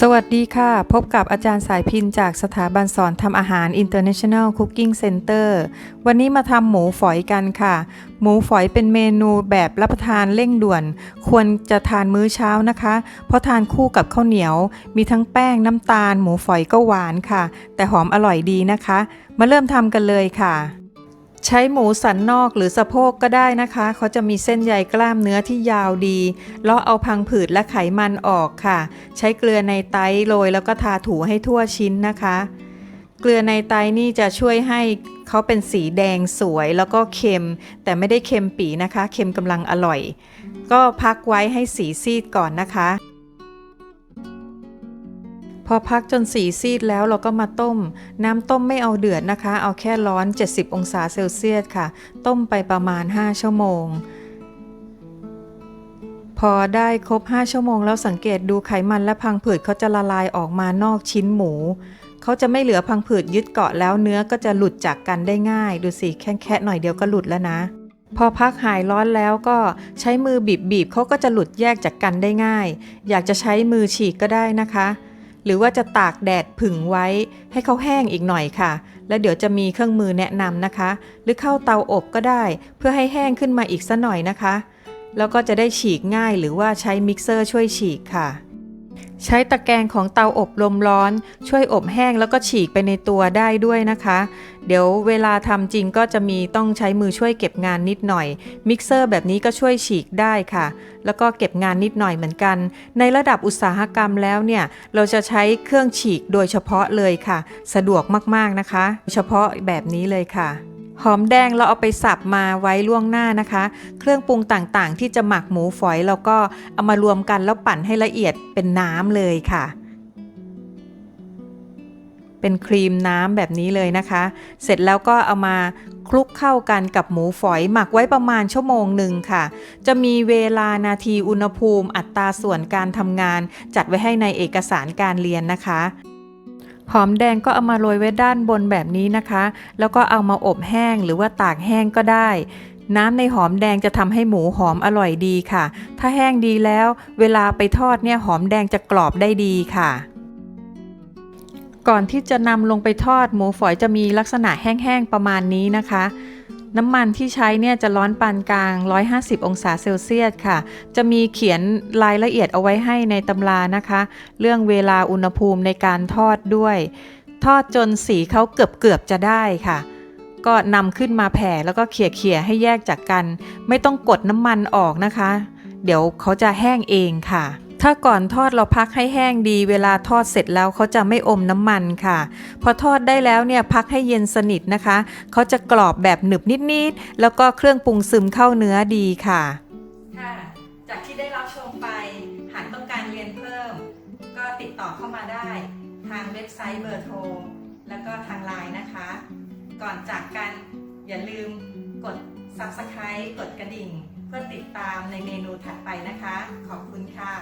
สวัสดีค่ะ พบกับอาจารย์สายพินจากสถาบันสอนทำอาหาร International Cooking Center วันนี้มาทำหมูฝอยกันค่ะ หมูฝอยเป็นเมนูแบบรับประทานเร่งด่วน ควรจะทานมื้อเช้านะคะ เพราะทานคู่กับข้าวเหนียว มีทั้งแป้งน้ำตาล หมูฝอยก็หวานค่ะ แต่หอมอร่อยดีนะคะ มาเริ่มทำกันเลยค่ะ ใช้หมูสันนอกหรือสะโพกก็ได้นะคะ เขาจะมีเส้นใยกล้ามเนื้อที่ยาวดีเลาะเอาพังผืดและไขมันออกค่ะ ใช้เกลือในไตโรยแล้วก็ทาถูให้ทั่วชิ้นนะคะ เกลือในไตนี่จะช่วยให้เขาเป็นสีแดงสวยแล้วก็เค็ม แต่ไม่ได้เค็มปีนะคะ เค็มกำลังอร่อย ก็พักไว้ให้สีซีดก่อนนะคะ พอพักจนสีซีดแล้วเราก็มาต้ม น้ำต้มไม่เอาเดือดนะคะ เอาแค่ร้อน 70 องศาเซลเซียสค่ะ ต้มไปประมาณ 5 ชั่วโมง พอได้ครบ 5 ชั่วโมง แล้วสังเกตดูไขมันและพังผืดเขาจะละลายออกมานอกชิ้นหมู เขาจะไม่เหลือพังผืดยึดเกาะแล้วเนื้อก็จะหลุดจากกันได้ง่าย ดูสิแค่แค่หน่อยเดียวก็หลุดแล้วนะพอพักหายร้อนแล้วก็ใช้มือบีบบีบๆเขาก็จะหลุดแยกจากกันได้ง่าย อยากจะใช้มือฉีกก็ได้นะคะ หรือว่าจะตากแดดผึ่งไว้ ให้เขาแห้งอีกหน่อยค่ะ แล้วเดี๋ยวจะมีเครื่องมือแนะนำนะคะ หรือเข้าเตาอบก็ได้เพื่อให้แห้งขึ้นมาอีกสัหน่อยนะคะ แล้วก็จะได้ฉีกง่ายหรือว่าใช้มิกเซอร์ช่วยฉีกค่ะ ใช้ตะแกรงของเตาอบลมร้อน ช่วยอบแห้งแล้วก็ฉีกไปในตัวได้ด้วยนะคะ เดี๋ยวเวลาทำจริงก็จะมีต้องใช้มือช่วยเก็บงานนิดหน่อย มิกเซอร์แบบนี้ก็ช่วยฉีกได้ค่ะ แล้วก็เก็บงานนิดหน่อยเหมือนกัน ในระดับอุตสาหกรรมแล้วเนี่ย เราจะใช้เครื่องฉีกโดยเฉพาะเลยค่ะ สะดวกมากๆนะคะ เฉพาะแบบนี้เลยค่ะ หอมแดงเราเอาไปสับมาไว้ล่วงหน้านะคะ เครื่องปรุงต่างๆ ที่จะหมักหมูฝอยเราก็เอามารวมกันแล้วปั่นให้ละเอียดเป็นน้ำเลยค่ะ เป็นครีมน้ำแบบนี้เลยนะคะ เสร็จแล้วก็เอามาคลุกเข้ากันกับหมูฝอยหมักไว้ประมาณชั่วโมงหนึ่งค่ะ จะมีเวลานาทีอุณหภูมิ อัตราส่วนการทำงาน จัดไว้ให้ในเอกสารการเรียนนะคะ หอมแดงก็เอามาโรยไว้ด้านบนแบบนี้นะคะ แล้วก็เอามาอบแห้งหรือว่าตากแห้งก็ได้ น้ำในหอมแดงจะทำให้หมูหอมอร่อยดีค่ะ ถ้าแห้งดีแล้ว เวลาไปทอดเนี่ยหอมแดงจะกรอบได้ดีค่ะก่อนที่จะนำลงไปทอดหมูฝอยจะมีลักษณะแห้งๆประมาณนี้นะคะ น้ำมันที่ใช้เนี่ยจะร้อนปานกลาง 150 องศาเซลเซียสค่ะ จะมีเขียนรายละเอียดเอาไว้ให้ในตำรานะคะ เรื่องเวลาอุณหภูมิในการทอดด้วย ทอดจนสีเขาเกือบๆจะได้ค่ะ ก็นำขึ้นมาแผ่แล้วก็เขี่ยๆให้แยกจากกัน ไม่ต้องกดน้ำมันออกนะคะ เดี๋ยวเขาจะแห้งเองค่ะ ถ้าก่อนทอดเราพักให้แห้งดี เวลาทอดเสร็จแล้วเขาจะไม่อมน้ำมันค่ะ พอทอดได้แล้วเนี่ยพักให้เย็นสนิทนะคะ เขาจะกรอบแบบหนึบนิดๆ แล้วก็เครื่องปรุงซึมเข้าเนื้อดีค่ะ ค่ะ จากที่ได้รับชมไป หากต้องการเรียนเพิ่ม ก็ติดต่อเข้ามาได้ ทางเว็บไซต์เบอร์โทร แล้วก็ทางไลน์นะคะ ก่อนจากกันอย่าลืมกด Subscribe กดกระดิ่ง เพื่อติดตามในเมนูถัดไปนะคะ ขอบคุณค่ะ